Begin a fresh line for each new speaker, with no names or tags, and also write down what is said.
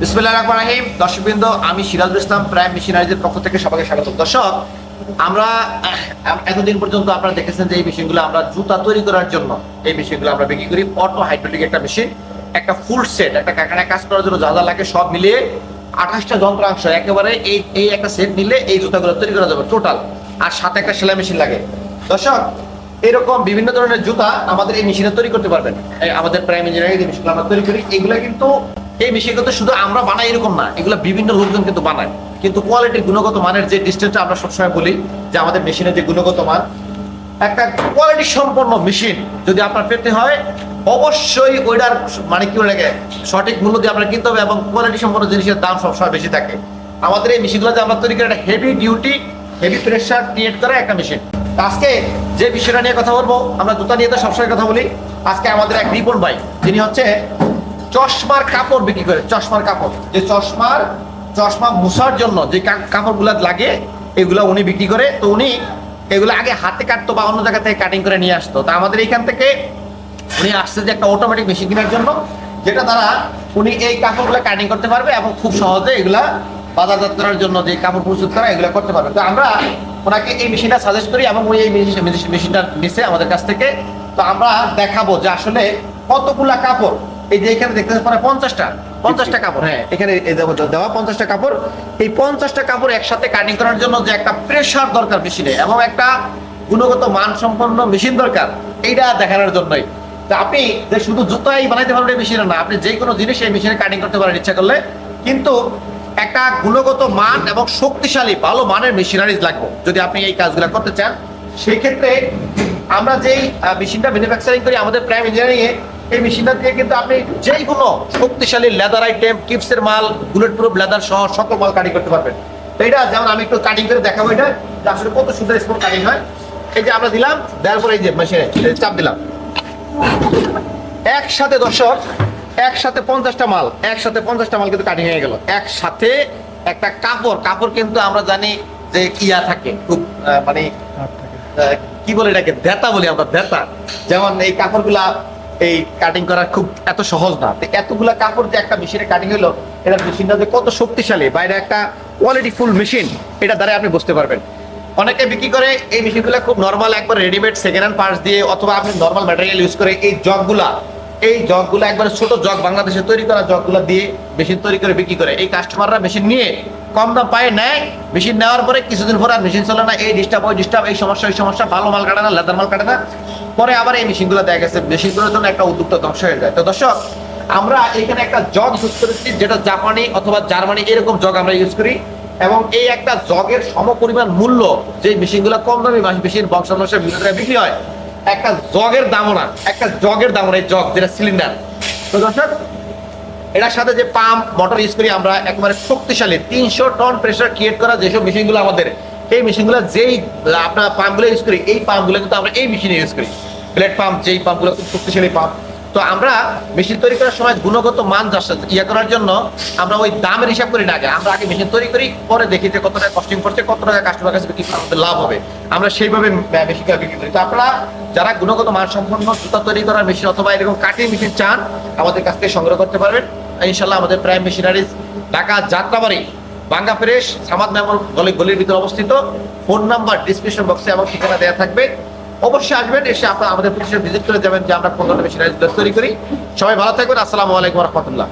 বিসমুল্লাহ রহমান রাহিম। দর্শকবৃন্দ, আমি সিরাজুল ইসলাম, প্রাইম মিশনারিজের পক্ষ থেকে সবাইকে স্বাগত। দর্শক, আমরা এতদিন পর্যন্ত আপনারা দেখেছেন যে এই মেশিনগুলো আমরা জুতা তৈরি করার জন্য, এই মেশিনগুলো আমরা বিক্রি করি। অটো হাইড্রোলিক একটা মেশিন, একটা ফুল সেট, একটা কারখানায় কাজ করার জন্য যা যা লাগে সব মিলিয়ে আঠাশটা যন্ত্রাংশ একেবারে এই এই একটা সেট নিলে এই জুতাগুলো তৈরি করা যাবে টোটাল আর সাথে একটা সেলাই মেশিন লাগে। দর্শক, এরকম বিভিন্ন ধরনের জুতা আমাদের এই মেশিনে তৈরি করতে পারবেন। আমাদের প্রাইম ইঞ্জিনিয়ারিং মেশিনগুলো আমরা তৈরি করি, এগুলো কিন্তু এই মেশিনগুলো তো শুধু আমরা বানাই এরকম না, এগুলো বিভিন্ন লোকজন কিন্তু বানায়। কিন্তু কোয়ালিটি গুণগত মানের যে ডিস্টেন্সটা আমরা সবসময় বলি, যে আমাদের মেশিনের যে গুণগত মান, একটা কোয়ালিটি সম্পন্ন মেশিন যদি আপনার পেতে হয়, অবশ্যই ওইটার মানে কি বলে সঠিক মূল্য দিয়ে আপনার কিনতে হবে এবং কোয়ালিটি সম্পন্ন জিনিসের দাম সবসময় বেশি থাকে। আমাদের এই মেশিনগুলো যে আমরা তৈরি করি একটা heavy duty heavy pressure create করা একটা মেশিন আজকে যে বিষয়টা নিয়ে কথা বলব, আমরা জুতা নিয়ে তো সবসময় কথা বলি। আজকে আমাদের এক রিপন ভাই, যিনি হচ্ছে চশমার কাপড় বিক্রি করে, চশমার কাপড়। যে চশমার, চশমা মুছার জন্য যে কাপড়গুলো লাগে, এগুলো উনি বিক্রি করে, তো উনি এগুলো আগে হাতে কাটতো বা অন্য জায়গা থেকে কাটিং করে নিয়ে আসতো। তা আমাদের এইখান থেকে উনি আসছে যে একটা অটোমেটিক মেশিন কেনার জন্য, যেটা দ্বারা উনি এই কাপড়গুলো কাটিং করতে পারবে এবং খুব সহজে এগুলা বাজারজাত করার জন্য যে কাপড় প্রস্তুত করা, এগুলো করতে পারবে। তো আমরা ওনাকে এই মেশিনটা সাজেস্ট করি এবং উনি এই মেশিন- মেশিন- মেশিনটা নিছে আমাদের কাছ থেকে। তো আমরা দেখাবো যে আসলে কতগুলা কাপড় এই যে এখানে দেখতে পারেন পঞ্চাশটা পঞ্চাশটা কাপড়। হ্যাঁ। এখানে এই দেওয়া পঞ্চাশটা কাপড়। এই পঞ্চাশটা কাপড় একসাথে কাটিং করার জন্য যে একটা প্রেশার দরকার মেশিনে এবং একটা গুণগত মান সম্পন্ন মেশিন দরকার এইটা দেখানোর জন্যই। তো আপনি যে শুধু জুতাই বানাইতে পারবেন মেশিনে না আপনি যে কোনো জিনিস এই মেশিনে কাটিং করতে পারেন ইচ্ছা করলে। কিন্তু একটা গুণগত মান এবং শক্তিশালী ভালো মানের মেশিনারিজ লাগবে যদি আপনি এই কাজগুলো করতে চান। সেই ক্ষেত্রে আমরা যেই মেশিনটা ম্যানুফ্যাকচারিং করি আমাদের প্রাইম ইঞ্জিনিয়ারিং এ এই মেশিনটা দিয়ে কিন্তু আপনি যেই কোনো শক্তিশালী লেদার আইটেম কিপসের মাল বুলেট প্রুফ লেদার সহ সকল মাল কাটিং করতে পারবেন। তো এটা যেমন আমি একটু কাটিং করে দেখাবো এটা যে আসলে কত সুন্দর স্পোর্ট কাটিং হয়। এই যে আমরা দিলাম দেওয়ার পরে এই যে মেশিনে চাপ দিলাম। একসাথে দর্শক একসাথে পঞ্চাশটা মাল একসাথে পঞ্চাশটা মাল কিন্তু কাটিং হয়ে গেল। একসাথে একটা কাপড় কাপড় কিন্তু আমরা জানি যে ইয়া থাকে খুব মানে কি বলে এটাকে? দেতা বলি আমরা দেতা। যেমন এই কাপড়গুলা এই কাটিং করা খুব এত সহজ না। এতগুলা কাপড় যে একটা মেশিনে কাটিং হলো এটা মেশিনটা যে কত শক্তিশালী বাইরে একটা কোয়ালিটি ফুল মেশিন এটা দ্বারা আপনি বুঝতে পারবেন। অনেকে বিক্রি করে এই মেশিনগুলো খুব নর্মাল একবার রেডিমেড সেকেন্ড হ্যান্ড পার্টস দিয়ে, অথবা আপনি নর্মাল ম্যাটেরিয়াল ইউজ করে এই জগগুলা এই জগগুলো একবারে ছোট জগ বাংলাদেশে তৈরি করা জগগুলো দিয়ে মেশিন তৈরি করে বিক্রি করে। এই কাস্টমাররা মেশিন নিয়ে কম দাম পায়ে নেয় মেশিন নেওয়ার পরে কিছুদিন পরে আর মেশিন চলে না, এই ডিস্টার্ব ওই ডিস্টার্ব এই সমস্যা এই সমস্যা, ভালো মাল কাটে না লেদার মাল কাটে না। পরে আবার এই মেশিনগুলো দেখা গেছে মেশিনগুলোর জন্য একটা উদ্যোক্তা ধ্বংস হয়ে যায়। তো দর্শক, আমরা এখানে একটা জগ ইউজ করেছি, যেটা জাপানি অথবা জার্মানি এরকম জগ আমরা ইউজ করি। এবং এই একটা জগের সম পরিমাণ মূল্য যে মেশিনগুলো কম দামি মেশিন মানুষের বিভিন্ন জায়গায় বিক্রি হয়, একটা জগের দামও না, একটা জগের দামও না এই জগ যেটা সিলিন্ডার তো দর্শক এটার সাথে যে পাম্প মোটর ইউজ করি আমরা, একবারে শক্তিশালী। তিনশো টন প্রেশার ক্রিয়েট করা যেসব মেশিনগুলো আমাদের এই মেশিনগুলো যেই, আপনার পাম্পগুলো ইউজ করি, এই পাম্পগুলো কিন্তু আমরা এই মেশিনে ইউজ করি। প্লেট পাম্প যেই পাম্পগুলো খুব শক্তিশালী পাম্প তো আমরা মেশিন তৈরি করার সময় গুণগত মান ইয়ে করার জন্য আমরা ওই দামের হিসাব করি না আগে। আমরা আগে মেশিন তৈরি করি, পরে দেখি যে কত টাকা কস্টিং করছে কত টাকা কাস্টমার কাছে বিক্রি আমাদের লাভ হবে। আমরা সেইভাবে মেশিনটা বিক্রি করি। তো আপনারা যারা গুণগত মান সম্পন্ন জুতা তৈরি করার মেশিন অথবা এরকম কাটিং মেশিন চান, আমাদের কাছ থেকে সংগ্রহ করতে পারবেন। ইনশাল্লাহ আমাদের প্রাইম মেশিনারিজ ঢাকা যাত্রাবাড়ি, বাঙ্গা ফ্রেশ, সামাদ মেমর গলি গলির ভিতরে অবস্থিত। ফোন নাম্বার ডিসক্রিপশন বক্সে এবং ঠিকানা দেওয়া থাকবে। অবশ্যই আসবেন, এসে আপনারা আমাদের প্রতিষ্ঠান ভিজিট করে যাবেন যে আমরা কোন বেশি তৈরি করি। সবাই ভালো থাকবেন, আসসালামু আলাইকুম রহমতুল্লাহ।